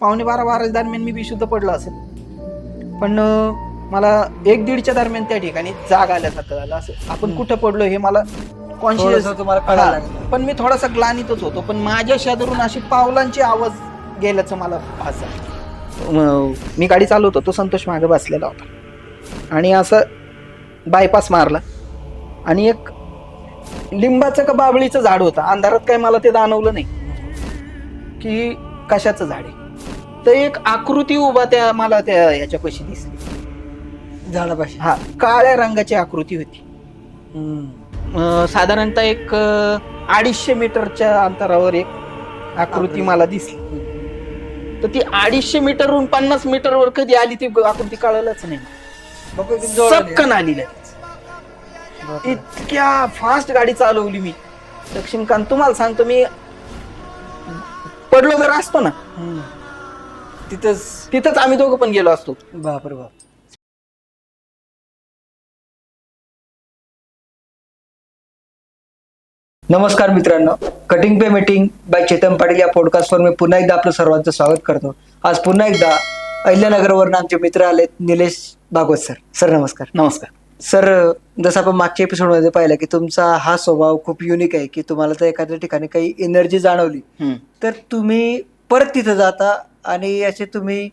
पावणे बारा बारा दरम्यान मी बेशुद्ध पडलो असेल. पण मला एक दीडच्या दरम्यान त्या ठिकाणी जाग आल्यासारखं झालं असं. आपण कुठं पडलो हे मला कॉन्शियस तुम्हाला. पण मी थोडासा ग्लानीतच होतो. पण माझ्या शेजारून अशी पावलांची आवाज गेल्याचं मला भास मी गाडी चालवत. होतो संतोष मागे बसलेला होता. आणि असं बायपास मारला. आणि एक लिंबाचं का बाबळीचं झाड होतं. अंधारात काय मला ते जाणवलं नाही. की कशाचं झाड आहे? तर एक आकृती उभा त्या मला त्या याच्यापाशी दिसली झाडापाशी हा काळ्या रंगाची आकृती होती हम्म. अं, साधारणतः एक अं, अडीचशे मीटरच्या अंतरावर एक आकृती. मला दिसली तर ती अडीचशे मीटरहून पन्नास मीटरवर कधी आली ती आकृती कळलंच नाही जवळ आली. बापरे. इतक्या फास्ट गाडी चालवली मी लक्ष्मीकांत तुम्हाला सांगतो मी पडलो जर असतो ना हम्म. तिथंच. तिथंच आम्ही दोघं पण गेलो असतो. बापरे बाप. नमस्कार मित्रांनो. कटिंग पे मीटिंग बाय चेतन पाटील या पॉडकास्टवर मी पुन्हा एकदा आपलं सर्वांचं स्वागत करतो. आज पुन्हा एकदा अहिल्यानगरवरून आमचे मित्र आलेत निलेश भागवत सर. सर नमस्कार. नमस्कार. सर जसं आपण मागच्या एपिसोडमध्ये पाहिलं की तुमचा हा स्वभाव खूप युनिक आहे की तुम्हाला तर एखाद्या ठिकाणी काही एनर्जी जाणवली. तर तुम्ही परत तिथं जाता आणि असे तुम्ही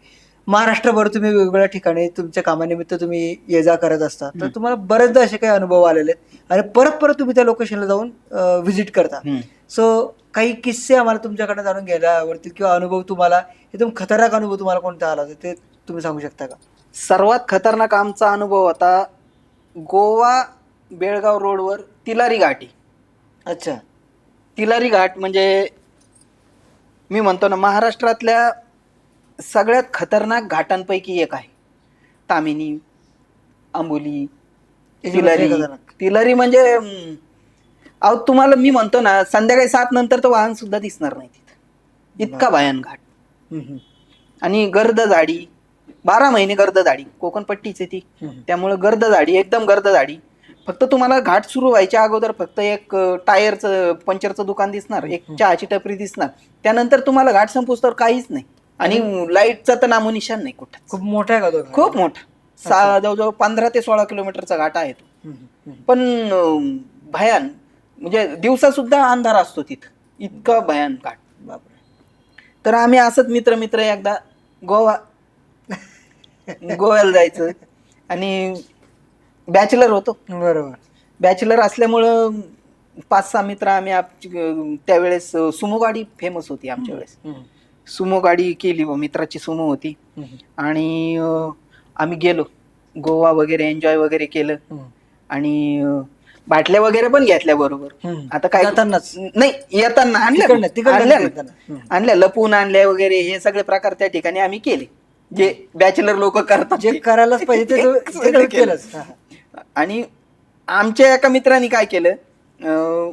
महाराष्ट्रभर तुम्ही वेगवेगळ्या ठिकाणी तुमच्या कामानिमित्त तुम्ही ये जा करत असता. तर तुम्हाला बरेचदा असे काही अनुभव आलेले आहेत. आणि परत परत तुम्ही त्या लोकेशनला जाऊन व्हिजिट करता. सो काही किस्से आम्हाला तुमच्याकडे जाणून घ्यायला आवडतील किंवा अनुभव तुम्हाला एकदम खतरनाक अनुभव तुम्हाला कोणता आला ते तुम्ही सांगू शकता का? सर्वात खतरनाक आमचा अनुभव होता गोवा बेळगाव रोडवर तिलारी घाटी. अच्छा. तिलारी घाट म्हणजे मी म्हणतो ना महाराष्ट्रातल्या सगळ्यात खतरनाक घाटांपैकी एक आहे. तामिनी आंबोली तिलारी म्हणजे. तिलारी. म्हणजे अं, अहो तुम्हाला मी म्हणतो ना संध्याकाळी सात नंतर तर वाहन सुद्धा दिसणार नाही तिथं. इतका भयान घाट. आणि गर्द झाडी बारा महिने गर्द झाडी कोकणपट्टीच आहे ती. त्यामुळे गर्द झाडी एकदम गर्द झाडी फक्त तुम्हाला घाट सुरू व्हायच्या अगोदर फक्त एक टायरचं पंक्चरचं दुकान दिसणार एक चहाची टपरी दिसणार. त्यानंतर तुम्हाला घाट संपूस तर काहीच नाही. आणि लाईटचा तर नामोनिशान नाही कुठं खूप मोठा आहे का तो खूप मोठा. सा जवळजवळ पंधरा ते सोळा किलोमीटरचा घाट आहे तो. हम्म, हम्म. पण अं, भयान म्हणजे दिवसा सुद्धा अंधार असतो तिथं. इतका भयान घाट. बापरे. तर आम्ही असंच मित्र मित्र एकदा गोवा गोव्याला जायचं. आणि बॅचलर होतो. बरोबर. बॅचलर असल्यामुळं पाच सहा मित्र आम्ही आप- त्यावेळेस सुमो गाडी फेमस होती आमच्या वेळेस. हम्म. सुमो गाडी केली बुवा, मित्राची सुमो होती हम्म. आणि अं, आम्ही गेलो गोवा वगैरे एन्जॉय वगैरे केलं. आणि अं, बाटल्या वगैरे पण घेतल्या बरोबर हम्म. आता काय जातानाच? नाही येताना आणल्या तिकडनं- आणल्या ना. येताना. हम्म. आणल्या लपून आणल्या वगैरे हे सगळे प्रकार त्या ठिकाणी आम्ही केले जे बॅचलर लोक करतात जे करायलाच पाहिजे ते तू- ते सगळं तू केलं. केलंच हा. आणि आमच्या एका मित्राने काय केलं अं,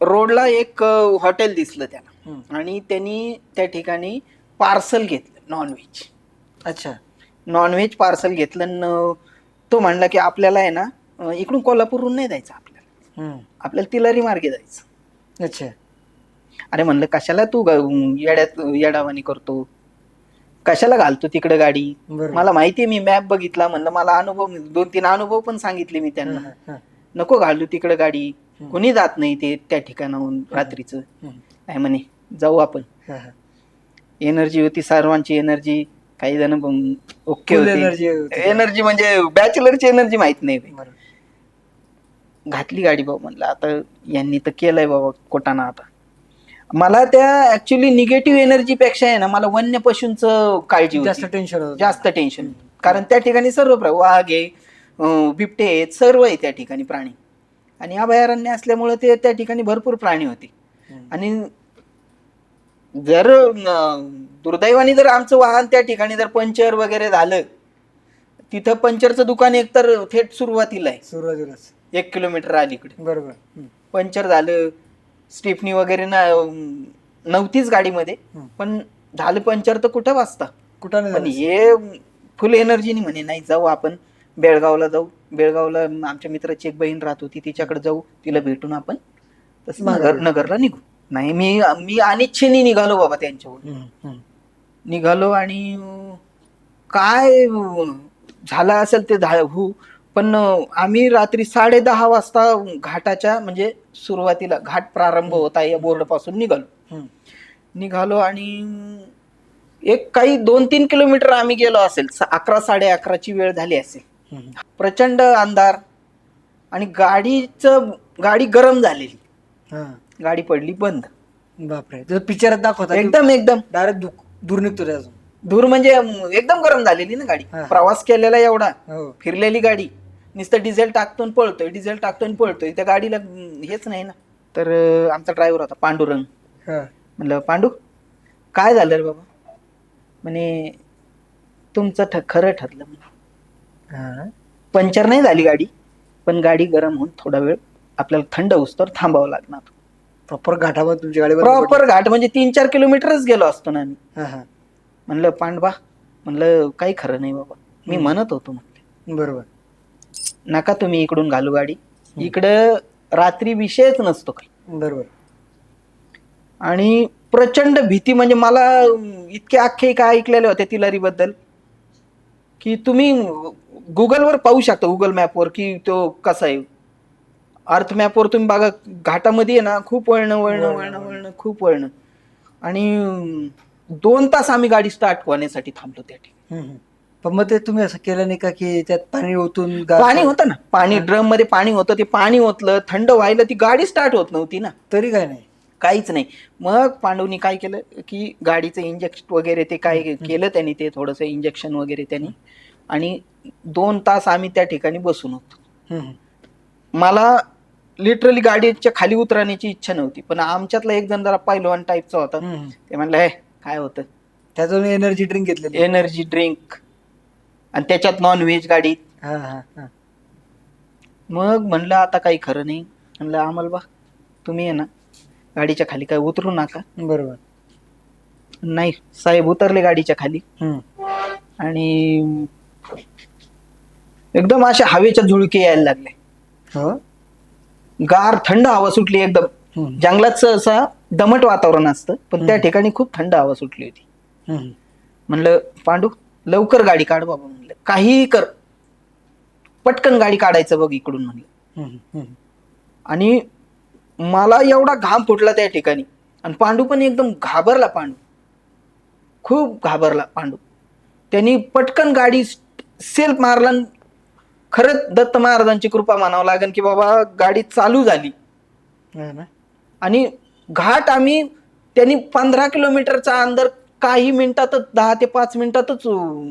रोडला एक अं, हॉटेल दिसलं त्याला. आणि त्यांनी त्या ठिकाणी पार्सल घेतलं नॉनव्हेज अच्छा. नॉनव्हेज पार्सल घेतलं न तो म्हणला की आपल्याला आहे ना इकडून कोल्हापूरहून नाही जायचं आपल्याला. आपल्याला तिलारी मार्गे जायचं. अच्छा. अरे म्हणलं कशाला तू येड्यात येडावानी करतो? कशाला घालतो तिकडे गाडी. मला माहितीये मी मॅप बघितला. म्हणलं मला अनुभव दोन तीन अनुभव पण सांगितले मी त्यांना. नको घालू तिकडे गाडी. कोणी जात नाही ते त्या ठिकाणाहून रात्रीचं. नाही म्हणे जाऊ आपण. हा, हा. एनर्जी होती सर्वांची एनर्जी काही जण ओके Full energy होते. होती. एनर्जी म्हणजे बॅचलरची एनर्जी माहीत नाही. बरोबर. घातली गाडी बाबा म्हणलं. आता यांनी तर केलंय बाबा कोटाना आता. मला त्या ऍक्च्युली निगेटिव्ह एनर्जी पेक्षा आहे ना मला वन्य पशूंचं काळजी जास्त टेन्शन होत. जास्त टेन्शन कारण त्या ठिकाणी सर्व प्रा- वाघ आहे अं, बिबटे आहेत सर्व आहे त्या ठिकाणी प्राणी. आणि अभयारण्य असल्यामुळे ते त्या ठिकाणी भरपूर प्राणी होते. आणि जर अं, दुर्दैवाने जर आमचं वाहन त्या ठिकाणी जर पंचर वगैरे झालं तिथं पंचरचं दुकान एकतर थेट सुरुवातीला आहे. सुरुवातीलाच. एक किलोमीटर अलीकडे. बरोबर. हम्म. पंचर झालं स्टिफनी वगैरे ना नव्हतीच गाडीमध्ये हम्म. पण झालं पंचर तर कुठं वाचता? कुठं नाही पण? हे फुल एनर्जीने म्हणे नाही जाऊ आपण बेळगावला जाऊ. बेळगावला आमच्या मित्राची एक बहीण राहत होती तिच्याकडे जाऊ तिला भेटून आपण तसं नगर नगरला निघू. नाही मी मी अनिच्छेने निघालो बाबा त्यांच्यावर. निघालो आणि काय झालं असेल ते झा हो. पण आम्ही रात्री साडे दहा वाजता घाटाच्या म्हणजे सुरुवातीला घाट प्रारंभ होता या बोर्डपासून निघालो. निघालो आणि एक काही दोन तीन किलोमीटर आम्ही गेलो असेल. अकरा साडे अकराची वेळ झाली असेल. प्रचंड अंधार आणि गाडीचं गाडी गरम झालेली. गाडी पडली बंद. बापरे. तर पिक्चरात दाखवता एकदम एकदम. डायरेक्ट दूर निघतो अजून दूर म्हणजे एकदम गरम झालेली ना गाडी. हा. प्रवास केलेला एवढा. हो. फिरलेली गाडी. नुसतं डिझेल टाकतून पळतोय डिझेल टाकतून पळतोय. त्या गाडीला हेच नाही ना. तर अं, आमचा ड्रायव्हर होता पांडुरंग. हा. म्हणलं पांडू काय झालं रे बाबा? म्हणे तुमचं ठ खरं ठरलं म्हणे. हा. पंक्चर नाही झाली गाडी पण गाडी गरम होऊन थोडा वेळ आपल्याला थंड होऊस्तर थांबावं लागणार. प्रॉपर घाटावर तुमच्या गाडीवर प्रॉपर घाट म्हणजे तीन चार किलोमीटरच गेलो असतो ना आम्ही. हा हा. म्हणलं पांडवा म्हणलं काही खरं नाही बाबा. मी. म्हणत होतो म्हटलं बरोबर. नका तुम्ही इकडून घालू गाडी. इकडं रात्री विषयच नसतो काही. बरोबर. आणि प्रचंड भीती म्हणजे मला अं, इतके आख्यायिका काय ऐकलेले होते तिलारी बद्दल की तुम्ही गुगलवर पाहू शकता गुगल मॅपवर की तो कसा आहे. अर्थ मॅपवर तुम्ही बघा घाटामध्ये आहे ना खूप वळणं वळणं वळणं, वळणं खूप वळणं. आणि दोन तास आम्ही गाडी स्टार्ट होण्यासाठी थांबलो त्या ठिकाणी. हम्म. पण मग ते तुम्ही असं केलं नाही का की त्यात पाणी ओतून पाणी होतं ना. पाणी ड्रममध्ये पाणी होतं ते पाणी ओतलं थंड व्हायला ती गाडी स्टार्ट होत नव्हती ना. तरी काय नाही. काहीच नाही. मग पांडूनी काय केलं की गाडीचं इंजेक्शन वगैरे ते काय केलं त्यांनी ते थोडंसं इंजेक्शन वगैरे त्यांनी. आणि दोन तास आम्ही त्या ठिकाणी बसून होतो. हम्म, मला लिटरली गाडीच्या खाली उतरण्याची इच्छा नव्हती. पण आमच्यातला एक जण जरा पहिलवान टाईपचा होता. हम्म. ते म्हणलं हे काय होतं? त्यातून एनर्जी ड्रिंक घेतलेली एनर्जी ड्रिंक आणि त्याच्यात नॉन व्हेज गाडी. हा हा हा. मग म्हणलं आता काही खरं नाही. म्हणलं आम्हाला बा तुम्ही आहे ना. गाडीच्या खाली काय उतरू नका. बरोबर. नाही साहेब उतरले गाडीच्या खाली. हम्म. आणि एकदम अशा हवेच्या झुळके यायला लागले. हो? गार थंड हवा सुटली एकदम. जंगलात सहसा दमट वातावरण असतं पण त्या ठिकाणी खूप थंड हवा सुटली होती. म्हणलं पांडू लवकर गाडी काढ बाबा म्हणलं. काहीही कर. पटकन गाडी काढायचं बघ इकडून म्हणलं. आणि मला एवढा घाम फुटला त्या ठिकाणी. आणि पांडू पण एकदम घाबरला पांडू. खूप घाबरला पांडू. त्यांनी पटकन गाडी सेल्फ मारला खरंच दत्त महाराजांची कृपा म्हणावं लागेल की बाबा गाडी चालू झाली. आणि घाट आम्ही त्यांनी पंधरा किलोमीटरचा अंदर काही मिनिटातच दहा ते पाच मिनिटातच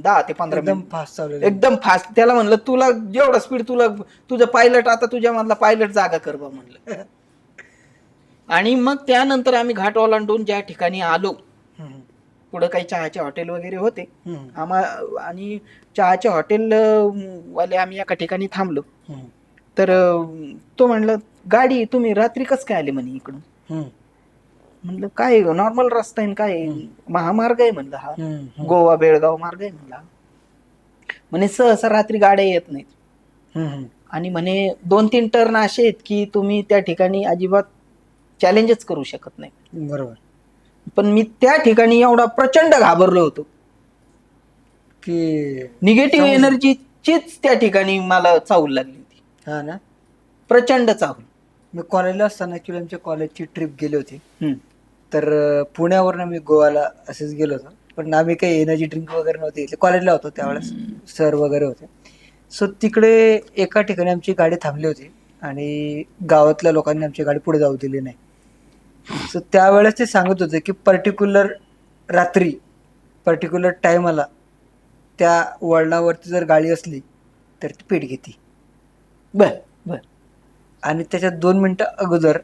दहा ते पंधरा एकदम फास्ट चालू एकदम फास्ट त्याला म्हणलं तुला जेवढा स्पीड तुला तुझं पायलट आता तुझ्या मधला पायलट जागा कर बा म्हणलं. आणि मग त्यानंतर आम्ही घाट ओलांडून ज्या ठिकाणी आलो पुढं काही चहाचे हॉटेल वगैरे होते. आम्हा आणि चहाचे हॉटेल वाले आम्ही एका ठिकाणी थांबलो. तर अं, तो म्हणलं गाडी तुम्ही रात्री कस काय आले म्हणे इकडून? म्हणलं काय नॉर्मल रस्ता आहे न काय आहे? महामार्ग आहे म्हणलं हा. गोवा बेळगाव मार्ग आहे म्हणला. म्हणे सहसा रात्री गाड्या येत नाहीत. आणि म्हणे दोन तीन टर्न असे आहेत की तुम्ही त्या ठिकाणी अजिबात चॅलेंजच करू शकत नाही. बरोबर. पण मी त्या ठिकाणी एवढा प्रचंड घाबरलो होतो. की निगेटिव्ह. एनर्जीचीच त्या ठिकाणी मला चावल लागली होती. हा ना? प्रचंड चावल मी कॉलेजला असताना ऍक्च्युली आमच्या कॉलेजची ट्रिप गेली होती. हम्म. तर अं, पुण्यावरनं मी गोवाला असेच गेलो होतो. पण आम्ही काही एनर्जी ड्रिंक वगैरे नव्हते. इथे कॉलेजला होतो त्यावेळेस. सर वगैरे होते. सो तिकडे एका ठिकाणी आमची गाडी थांबली होती. आणि गावातल्या लोकांनी आमची गाडी पुढे जाऊ दिली नाही. सो त्यावेळेस ते सांगत होते की पर्टिक्युलर रात्री पर्टिक्युलर टायमाला त्या वळणावरती जर गाडी असली तर ती पेट घेते. बर बर. आणि त्याच्या दोन मिनिटं अगोदर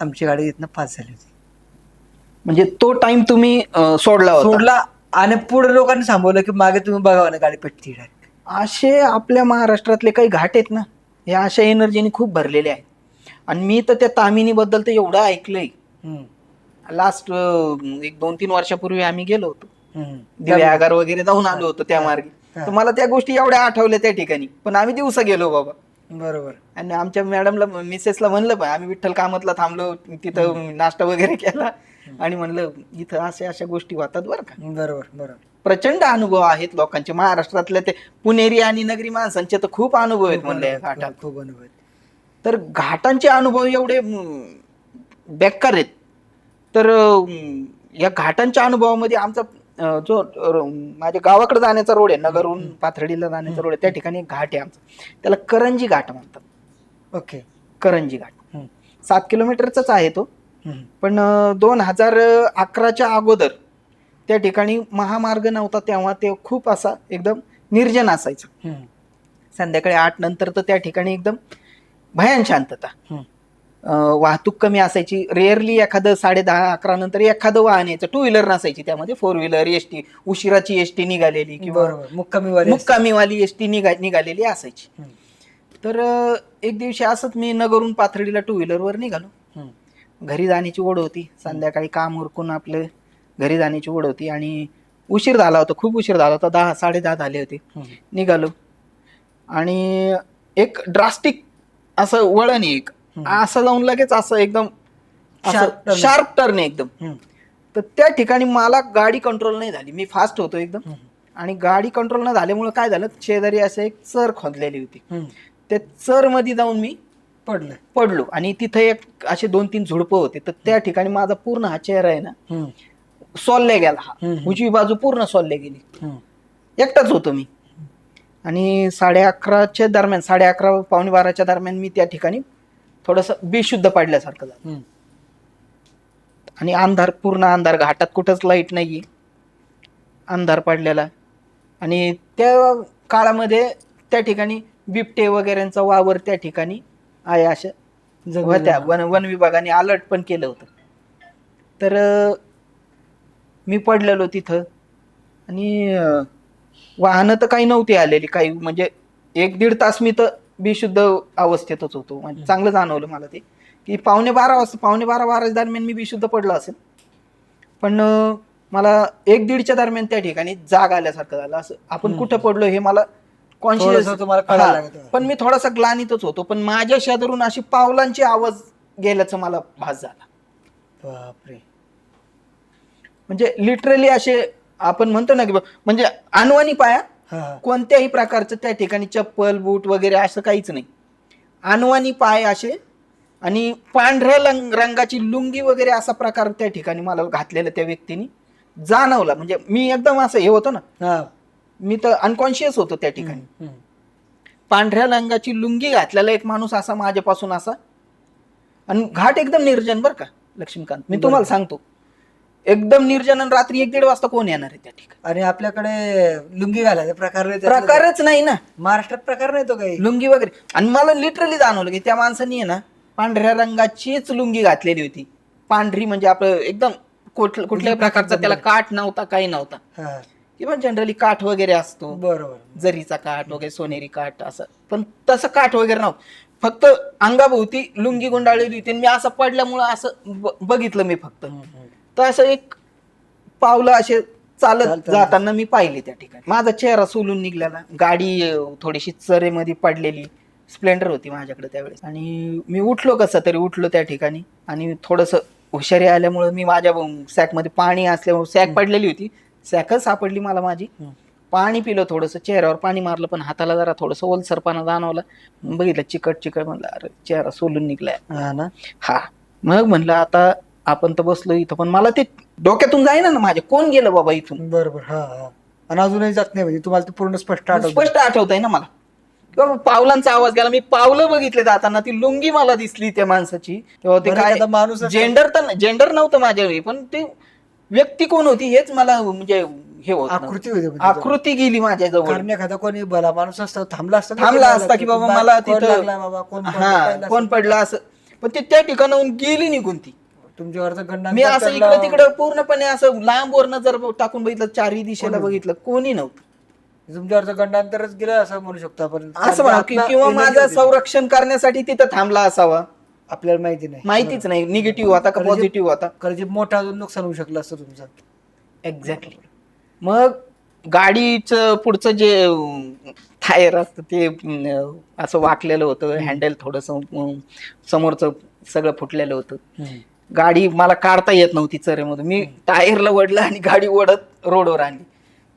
आमची गाडी इथनं पास झाली होती. म्हणजे तो टाइम तुम्ही अं, सोडला होता. सोडला आणि पुढे लोकांनी थांबवलं की मागे तुम्ही बघावं ना गाडी पेटती डायरेक्ट असे आपल्या महाराष्ट्रातले काही घाट आहेत ना हे अशा एनर्जीने खूप भरलेले आहेत. आणि मी तर त्या तामिनी बद्दल तर एवढं ऐकलंय. लास्ट एक दोन तीन वर्षापूर्वी आम्ही गेलो होतो. दिवे आगार वगैरे जाऊन आलो होतो त्या मार्गे. तर मला त्या गोष्टी एवढ्या आठवल्या त्या ठिकाणी. पण आम्ही दिवसा गेलो बाबा. बरोबर. आणि आमच्या मॅडमला मिसेसला म्हणलं पण आम्ही विठ्ठल कामतला थांबलो तिथं नाश्ता वगैरे केला. आणि म्हणलं इथं अशा अशा गोष्टी होतात बरं का. बरोबर बरोबर. प्रचंड अनुभव आहेत लोकांचे. महाराष्ट्रातले ते पुणेरी आणि नगरी माणसांचे तर खूप अनुभव आहेत म्हणले घाटात. खूप अनुभव आहेत. तर घाटांचे अनुभव एवढे बेकार आहेत. तर या घाटांच्या अनुभवामध्ये आमचा जो माझ्या गावाकडे जाण्याचा रोड आहे नगरहून पाथर्डीला जाण्याचा रोड आहे त्या ठिकाणी घाट आहे आमचा. त्याला करंजी घाट म्हणतात. ओके. करंजी घाट. सात किलोमीटरचाच आहे तो. पण दोन हजार अकराच्या अगोदर त्या ठिकाणी महामार्ग नव्हता तेव्हा ते खूप असा एकदम निर्जन असायचं. संध्याकाळी आठ नंतर तर त्या ठिकाणी एकदम भयान शांतता. वाहतूक कमी असायची. रेअरली एखादं साडे दहा अकरा नंतर एखादं वाहन यायचं. टू व्हीलर नसायची त्यामध्ये. फोर व्हीलर एस टी उशिराची एस टी निघालेली किंवा बरोबर. मुक्कामी वाले मुक्कामीवाली एस टी निघा निघालेली असायची. तर एक दिवशी असंच मी नगरून पाथर्डीला टू व्हीलरवर निघालो. घरी जाण्याची ओढ होती. संध्याकाळी काम उरकून आपलं घरी जाण्याची ओढ होती आणि उशीर झाला होता. खूप उशीर झाला होता. दहा साडे दहा झाले होते. निघालो. आणि एक ड्रास्टिक असं वळण एक. असं जाऊन लगेच असं एकदम. शार्प टर्न आहे एकदम. तर त्या ठिकाणी मला गाडी कंट्रोल नाही झाली मी फास्ट होतो एकदम. आणि गाडी कंट्रोल न झाल्यामुळे काय झालं शेजारी असं एक चर खोदलेली होती. त्या चरमध्ये जाऊन मी पडलं पडलो आणि तिथे एक असे दोन तीन झुडपं होते तर त्या ठिकाणी माझा पूर्ण हा चेहरा आहे ना. सोलल्या गेला हा. उजवी बाजू पूर्ण सोलल्या गेली. एकटाच होतो मी आणि साडे अकराच्या दरम्यान साडे अकरा पावणे बाराच्या दरम्यान मी त्या ठिकाणी थोडस बेशुद्ध पडल्यासारखं झालं. हम्म. आणि अंधार पूर्ण अंधार घाटात कुठंच लाइट नाहीये. अंधार पडलेला. आणि त्या काळामध्ये त्या ठिकाणी बिबटे वगैरेंचा वावर त्या ठिकाणी आहे अशा होत्या. वन वन विभागाने अलर्ट पण केलं होतं. तर अं, मी पडलेलो तिथं. आणि अं, वाहनं तर काही नव्हती आलेली. काही म्हणजे एक दीड तास मी तर बेशुद्ध अवस्थेतच होतो. म्हणजे चांगलं जाणवलं मला ते. की पावणे बारा वाजता पावणे बारा बारा दरम्यान मी बेशुद्ध पडलो असेल. पण मला एक दीडच्या दरम्यान त्या ठिकाणी जाग आल्यासारखं झालं. असं आपण कुठं पडलो हे मला कॉन्शियस. पण मी थोडासा ग्लानीतच होतो. पण माझ्या शेजारून अशी पावलांची आवाज गेल्याचं मला भास झाला. बापरे. म्हणजे लिटरली असे आपण म्हणतो ना की म्हणजे अनवाणी पाया हा. कोणत्याही प्रकारचं त्या ठिकाणी चप्पल बूट वगैरे असं काहीच नाही. अनवाणी पाय असे आणि पांढऱ्या लंग रंगाची लुंगी वगैरे असा प्रकार त्या ठिकाणी मला घातलेला त्या व्यक्तीने जाणवला. म्हणजे मी एकदम असं हे होतो ना हा. मी तर अनकॉन्शियस होतो त्या ठिकाणी. हम्म. पांढऱ्या रंगाची लुंगी घातलेला एक माणूस असा माझ्यापासून असा. आणि घाट एकदम निर्जन बरं का लक्ष्मीकांत. मी तुम्हाला सांगतो. एकदम निर्जन आणि रात्री एक दीड वाजता कोण येणार आहे त्या ठिकाणी? आणि आपल्याकडे लुंगी घालायचा प्रकार नाही त्यातला. प्रकारच नाही ना. महाराष्ट्रात प्रकार नाही तो काही. लुंगी वगैरे. आणि मला लिटरली जाणवलं की त्या माणसाने आहे ना पांढऱ्या रंगाचीच लुंगी घातलेली होती. पांढरी म्हणजे आपलं एकदम कुठ- कुठल्याही प्रकारचा त्याला काठ नव्हता काही नव्हता. हा. किंवा जनरली काठ वगैरे असतो. बरोबर. जरीचा काठ वगैरे सोनेरी काठ असं. पण तसं काठ वगैरे नव्हतं. फक्त अंगाभोवती लुंगी गुंडाळलेली होती. आणि मी असं पडल्यामुळं असं ब- बघितलं मी फक्त. तर असं एक पावलं असे चालत चालताना. जाताना मी पाहिले त्या ठिकाणी. माझा चेहरा सोलून निघलेला. गाडी अं, थोडीशी चरेमध्ये पडलेली. स्प्लेंडर होती माझ्याकडे त्यावेळेस. आणि मी उठलो कसं तरी उठलो त्या ठिकाणी. आणि थोडस हुशारी आल्यामुळे मी माझ्या सॅकमध्ये पाणी असल्यामुळे सॅक पडलेली होती. सॅकच सापडली मला माझी. हम्म. पाणी पिलं थोडंसं चेहऱ्यावर पाणी मारलं पण हाताला जरा थोडंसं ओलसरपणा जाणवला. बघितलं चिकट चिकट म्हणलं अरे चेहरा सोलून निघलाय. हा ना. हा. मग म्हणलं आता आपण तर बसलो इथं पण मला ते डोक्यातून जाईना ना माझ्या. कोण गेलं बाबा इथून? बरोबर हा हा. आणि अजूनही जात नाही म्हणजे तुम्हाला ते पूर्ण स्पष्ट आठवत स्पष्ट आठवत आहे ना मला. किंवा पावलांचा आवाज गेला मी पावलं बघितले जाताना ती लुंगी मला दिसली त्या माणसाची. तेव्हा ते बरं, काय एखादा माणूस असला- जेंडर तर जेंडर नव्हतं माझ्या वेळी पण ते व्यक्ती कोण होती हेच मला म्हणजे हे होत नव्हतं. आकृती होती म्हणजे आकृती गेली माझ्या जवळ कारण एखादा कोणी भला माणूस असता थांबला असता ना थांबला असता की बाबा मला कोण तिथं लागला बाबा कोण पडलं, हा कोण असं. पडलं असं. पण ते त्या ठिकाणाहून गेली निघून ती तुमच्यावरचं गंडा मी असं इकडं तिकडं पूर्णपणे असं लांबवरनं जर टाकून बघितलं चारही दिशेला बघितलं कोणी नव्हतं. तुमच्यावरचं गंडांतरच गेलं असं म्हणू शकतो आपण. असं म्हणा की- किंवा माझं. संरक्षण करण्यासाठी तिथं थांबला असावा. आपल्याला माहिती नाही. माहितीच नाही. निगेटिव्ह होता का पॉझिटिव्ह होता जे मोठं अजून नुकसान होऊ शकलं असतं तुमचं. एक्झॅक्टली मग गाडीचं पुढचं जे टायर असतं ते अं, असं वाकलेलं होतं हँडल थोडंसं अं, समोरचं सगळं फुटलेलं होतं. गाडी मला काढता येत नव्हती चरेमधून. मी टायरला वडलं आणि गाडी ओढत रोडवर आणली.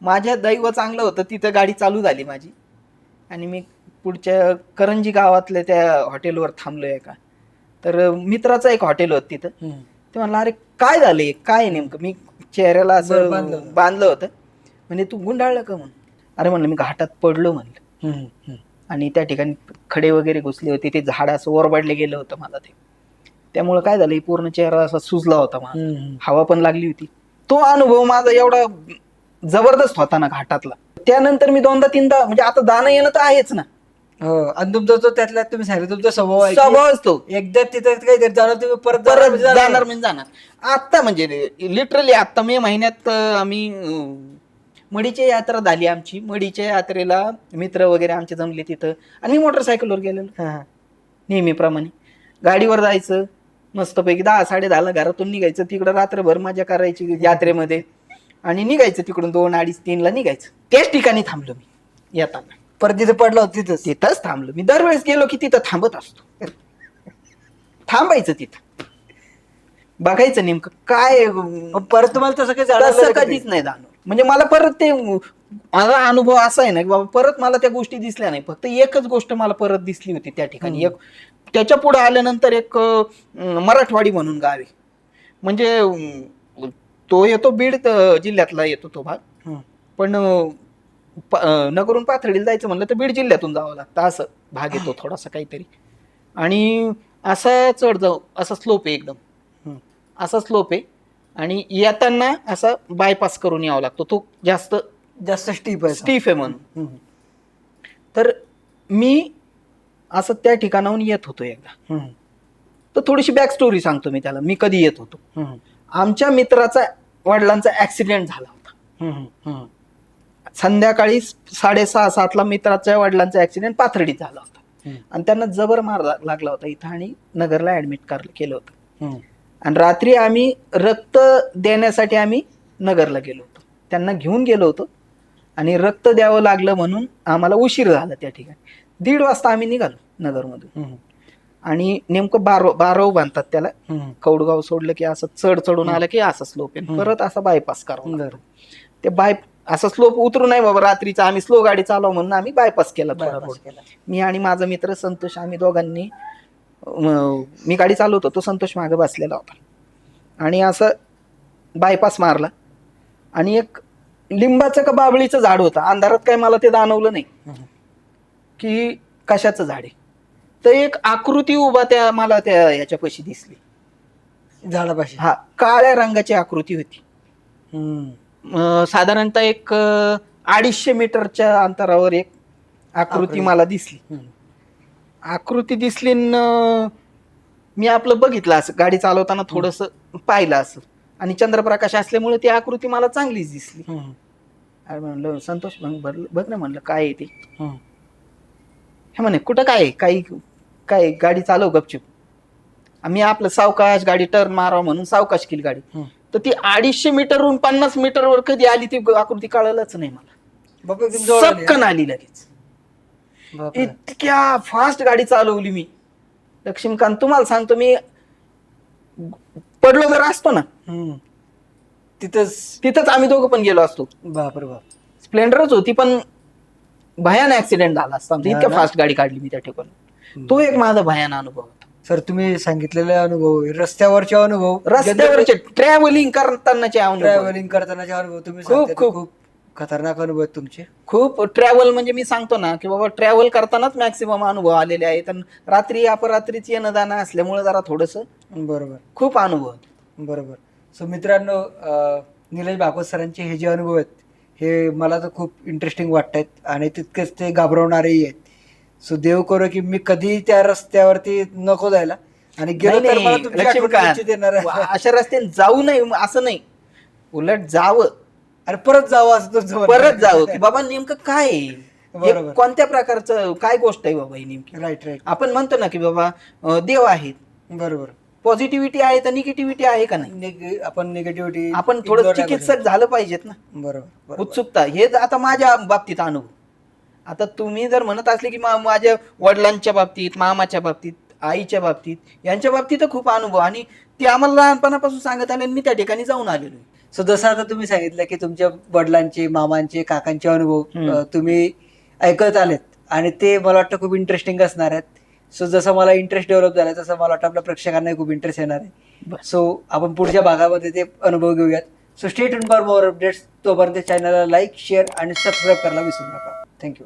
माझ्या दैव चांगलं होतं तिथं गाडी चालू झाली माझी. आणि मी पुढच्या करंजी गावातल्या त्या हॉटेलवर थांबलो एका. तर मित्राचं एक हॉटेल होतं तिथं. ते म्हणलं अरे काय झालंय? काय नेमकं? मी चेहऱ्याला असं. बांधलं होतं. म्हणजे तू गुंडाळलं का म्हणून? अरे म्हणलं मी घाटात पडलो म्हणलं. आणि त्या ठिकाणी खडे वगैरे घुसले होते. ते झाड असं ओरबाडले गेलं होतं मला ते. त्यामुळे काय झालं पूर्ण चेहरा असा सुजला होता मला. हवा पण लागली होती. तो अनुभव माझा एवढा जबरदस्त होता ना घाटातला. त्यानंतर मी दोनदा तीनदा म्हणजे आता जाणं येणं तर आहेच ना. हो आणि तुमचा तो त्यातला तुम्ही सांगितलं तुमचा स्वभाव आहे की स्वभावच तो एकदा तिथं काही जाणार तुम्ही परत परत म्हणजे जाणार. म्हणजे जाणार. आता म्हणजे लिटरली आता मे महिन्यात आम्ही मडीची यात्रा झाली आमची. मडीच्या यात्रेला मित्र वगैरे आमचे जमले तिथं. आणि मी मोटरसायकलवर गेलेलो. नेहमीप्रमाणे. गाडीवर जायचं. मस्तपैकी दहा साडे दहाला घरातून निघायचं. तिकडं रात्रभर मजा करायची यात्रेमध्ये. आणि निघायचं तिकडून दोन अडीच तीनला निघायचं. त्याच ठिकाणी थांबलो मी. येताना. परत तिथे पडला होता तिथंच तिथंच थांबलो मी. दरवेळेस गेलो की तिथं थांबत असतो. थांबायचं तिथं. बघायचं नेमकं काय मग परत तुम्हाला तसं काही जाणवलं तसं का? कधीच नाही जाणवलं. म्हणजे मला परत ते माझा अनुभव असा आहे ना की बाबा परत मला त्या गोष्टी दिसल्या नाही. फक्त एकच गोष्ट मला परत दिसली होती त्या ठिकाणी. एक त्याच्या पुढे आल्यानंतर एक मराठवाडी म्हणून गाव. आहे म्हणजे तो येतो बीड जिल्ह्यातला येतो तो भाग. पण नगरून पाथर्डीला जायचं म्हणलं तर बीड जिल्ह्यातून जावं लागतं. असं भाग येतो थोडासा काहीतरी. आणि असा चढ जाऊ असा स्लोप आहे एकदम. असा स्लोप आहे. आणि येताना असा बायपास करून यावा लागतो. तो जास्त जास्त स्टीप आहे स्टीफ आहे म्हणून. तर मी असं त्या ठिकाणाहून येत होतो एकदा. तर थोडीशी बॅक स्टोरी सांगतो मी त्याला मी कधी येत होतो. आमच्या मित्राचा वडिलांचा ऍक्सिडेंट झाला होता. संध्याकाळी साडेसहा सातला मित्राच्या वडिलांचा ऍक्सिडेंट पाथर्डीत झाला होता. आणि त्यांना जबर मार लागला होता इथं आणि नगरला ऍडमिट केलं होतं. आणि रात्री आम्ही रक्त देण्यासाठी आम्ही नगरला गेलो होतो त्यांना घेऊन गेलो होतो आणि रक्त द्यावं लागलं म्हणून आम्हाला उशीर झाला त्या ठिकाणी दीड वाजता आम्ही निघालो नगरमधून. आणि नेमकं बारो बारव बांधतात त्याला. कौडगाव सोडलं की असं चढ चढून आलं की असं स्लोप आहे. परत असा बायपास करावा. ते बाय असं स्लोप उतरू नाही बाबा रात्रीचा आम्ही स्लो गाडी चालव म्हणून आम्ही बायपास केला. मी आणि माझा मित्र संतोष आम्ही दोघांनी मी गाडी चालवतो तो संतोष मागे बसलेला होता आणि असं बायपास मारला आणि एक लिंबाचं का बाबळीचं झाड होतं अंधारात काही मला ते जाणवलं नाही. की कशाचं झाड आहे तर एक आकृती उभा त्या मला त्या ह्याच्यापाशी दिसली झाडापाशी हा काळ्या रंगाची आकृती होती हम्म. अं, साधारणतः एक अं, अडीचशे मीटरच्या अंतरावर एक आकृती आकृती. मला दिसली हम्म. आकृती दिसली न मी आपलं बघितलं असं गाडी चालवताना थोडस पाहिलं असं आणि चंद्रप्रकाश असल्यामुळे ती आकृती मला चांगलीच दिसली हम्म. अरे म्हणलं संतोष मग बघ बघ ना म्हणलं काय आहे ते हम्म. हे म्हणे कुठं काय आहे? काही काय गाडी चालव गपचूप आम्ही आपलं सावकाश गाडी टर्न मारावं म्हणून सावकाश केली गाडी. तर ती अडीचशे मीटरवरून पन्नास मीटरवर कधी आली ती आकृती कळलंच नाही मला बापरे, एकदम जवळ आली, सक्कन आली लगेच? बापरे. इतक्या फास्ट गाडी चालवली मी लक्ष्मीकांत तुम्हाला सांगतो मी पडलो जर असतो ना हम्म. तिथंच तिथंच आम्ही दोघं पण गेलो असतो बापरे बाप स्प्लेंडरच होती पण भयान ऍक्सिडेंट झाला असता आमचा. इतक्या हा ना? फास्ट गाडी काढली मी त्या ठिकाणी तो एक माझा भयान अनुभव होता सर तुम्ही सांगितलेले अनुभव रस्त्यावरचे अनुभव रस्त्यावरचे ट्रॅव्हलिंग करतानाचे अनुभव ट्रॅव्हलिंग करतानाचे अनुभव तुम्ही खूप- खूप. खतरनाक अनुभव आहेत तुमचे खूप ट्रॅव्हल म्हणजे मी सांगतो ना की बाबा ट्रॅव्हल करतानाच मॅक्सिमम अनुभव आलेले आहेत आणि रात्री अपरात्रीच येणं जाणं असल्यामुळे जरा थोडस बरोबर खूप अनुभव. बरोबर सो मित्रांनो निलेश भागवत सरांचे हे जे अनुभव आहेत हे मला तर खूप इंटरेस्टिंग वाटत आहेत आणि तितकेच ते घाबरवणारेही आहेत सो देव करो की मी कधी त्या रस्त्यावरती नको जायला आणि गेलो नाही, तर मला नाही, तुमची आठवण लक्ष्मीकांत, निश्चित येणार आहे. अशा रस्त्याने जाऊ नये असं नाही उलट जावं आणि परत जावं असं तुमचं म्हणणं परत. जावं की बाबा नेमकं काय आहे? हे बरोबर. कोणत्या प्रकारचं काय गोष्ट आहे बाबा ही नेमकी राईट राईट आपण म्हणतो ना की बाबा अं, देव आहेत बरोबर पॉझिटिव्हिटी आहे तर निगेटिव्हिटी आहे का नाही? निगे- आपण निगेटिव्हिटी आपण थोडं चिकित्सक झालं पाहिजेत ना. बरोबर बरोबर. उत्सुकता. हे ज- आता माझ्या बाबतीत अनुभव. आता तुम्ही जर म्हणत असले की मा- माझ्या वडिलांच्या बाबतीत मामाच्या बाबतीत आईच्या बाबतीत यांच्या बाबतीत तर खूप अनुभव. आणि ते आम्हाला लहानपणापासून सांगत आले आणि मी त्या ठिकाणी जाऊन आलेलो आहे. सो जसं आता तुम्ही सांगितलं की तुमच्या वडिलांचे मामांचे काकांचे अनुभव हम्म. अ, तुम्ही ऐकत आलेत. आणि ते मला वाटतं खूप इंटरेस्टिंग असणार आहेत. सो जसं मला इंटरेस्ट डेव्हलप झाला तसं मला वाटतं आपल्या प्रेक्षकांनाही खूप इंटरेस्ट येणार आहे. सो आपण पुढच्या भागामध्ये ते अनुभव घेऊयात. So stay for more updates तोपर्यंत चॅनलला लाईक शेअर आणि सबस्क्राईब करायला विसरू नका. थँक्यू